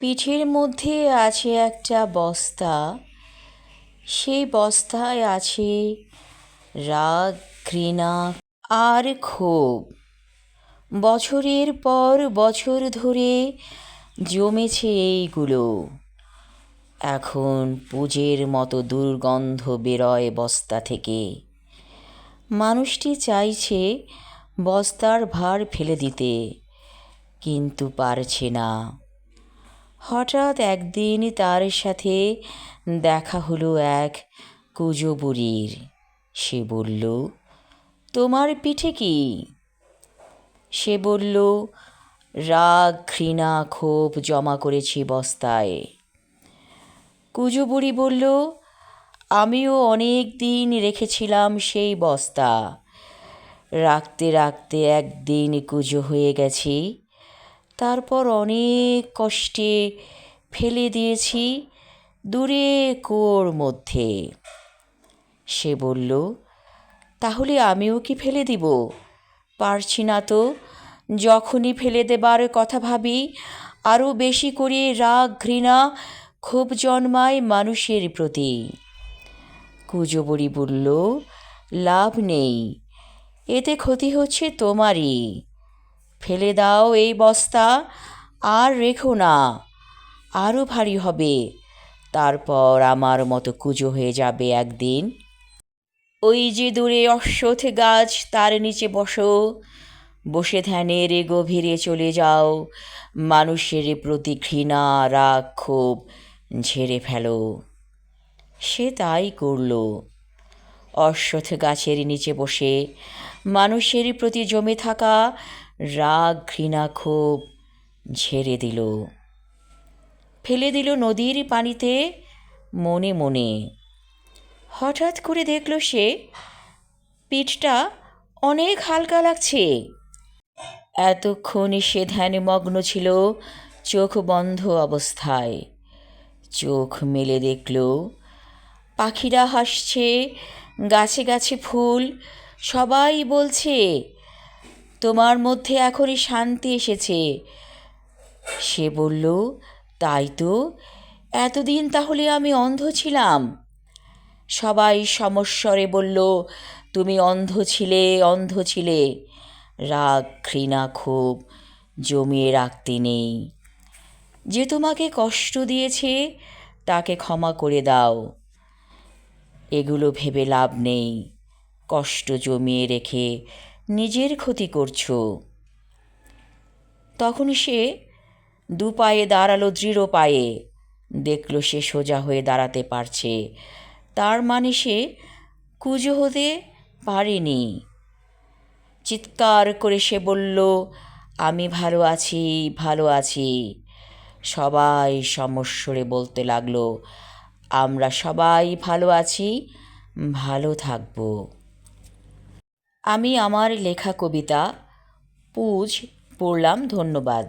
পিঠের মধ্যে আছে একটা বস্তা। সেই বস্তায় আছে রাগ, ঘৃণা আর ক্ষোভ। বছরের পর বছর ধরে জমেছে এইগুলো। এখন পুজের মতো দুর্গন্ধ বেরোয় বস্তা থেকে। মানুষটি চাইছে বস্তার ভার ফেলে দিতে, কিন্তু পারছে না। হঠাৎ একদিন তার সাথে দেখা হলো এক কুজো বুড়ির সে বলল, তোমার পিঠে কি? সে বলল, রাগ, ঘৃণা, ক্ষোভ জমা করেছি বস্তায়। কুজো বুড়ি বলল, আমিও অনেক দিন রেখেছিলাম সেই বস্তা। রাখতে রাখতে একদিন কুজো হয়ে গেছি। তারপর অনেক কষ্টে ফেলে দিয়েছি দূরে কুয়োর মধ্যে। সে বলল, তাহলে আমিও কি ফেলে দিব? পারছি না তো। যখনই ফেলে দেবার কথা ভাবি, আরও বেশি করে রাগ, ঘৃণা ক্ষোভ জন্মায় মানুষের প্রতি। কুজো বুড়ি বলল, লাভ নেই। এতে ক্ষতি হচ্ছে তোমারই। ফেলে দাও এই বস্তা, আর রেখো না আরও ভারী হবে। তারপর আমার মতো কুজো হয়ে যাবে একদিন। ওই যে দূরে অশ্বথ গাছ, তার নিচে বসো। বসে ধ্যানের গভীরে চলে যাও। মানুষের প্রতি ঘৃণা, রাগ, ক্ষোভ ঝেড়ে ফেলো। সে তাই করল। অশ্বথ গাছের নিচে বসে মানুষের প্রতি জমে থাকা রাগ ঘৃণা ক্ষোভ ঝেড়ে দিল। ফেলে দিল নদীর পানিতে মনে মনে। হঠাৎ করে দেখল সে পিঠটা অনেক হালকা লাগছে। এতক্ষণ সে ধ্যানমগ্ন ছিল চোখ বন্ধ অবস্থায়। চোখ মেলে দেখল, পাখিরা হাসছে, গাছে গাছে ফুল, সবাই বলছে তোমার মধ্যে এখনই শান্তি এসেছে। সে বলল, তাই তো, এতদিন তাহলে আমি অন্ধ ছিলাম। সবাই সমস্বরে বলল, তুমি অন্ধ ছিলে অন্ধ ছিলে। রাগ, ঘৃণা ক্ষোভ জমিয়ে রাখতে নেই। যে তোমাকে কষ্ট দিয়েছে, তাকে ক্ষমা করে দাও। এগুলো ভেবে লাভ নেই। কষ্ট জমিয়ে রেখে নিজের ক্ষতি করছ। তখন সে দু পায়ে দাঁড়াল দৃঢ় পায়ে। দেখল সে সোজা হয়ে দাঁড়াতে পারছে। তার মানে সে কুজো হতে পারেনি। চিৎকার করে সে বলল, আমি ভালো আছি ভালো আছি। সবাই সমস্বরে বলতে লাগল, আমরা সবাই ভালো আছি, ভালো থাকব। আমি আমার লেখা কবিতা পুজ পড়লাম ধন্যবাদ।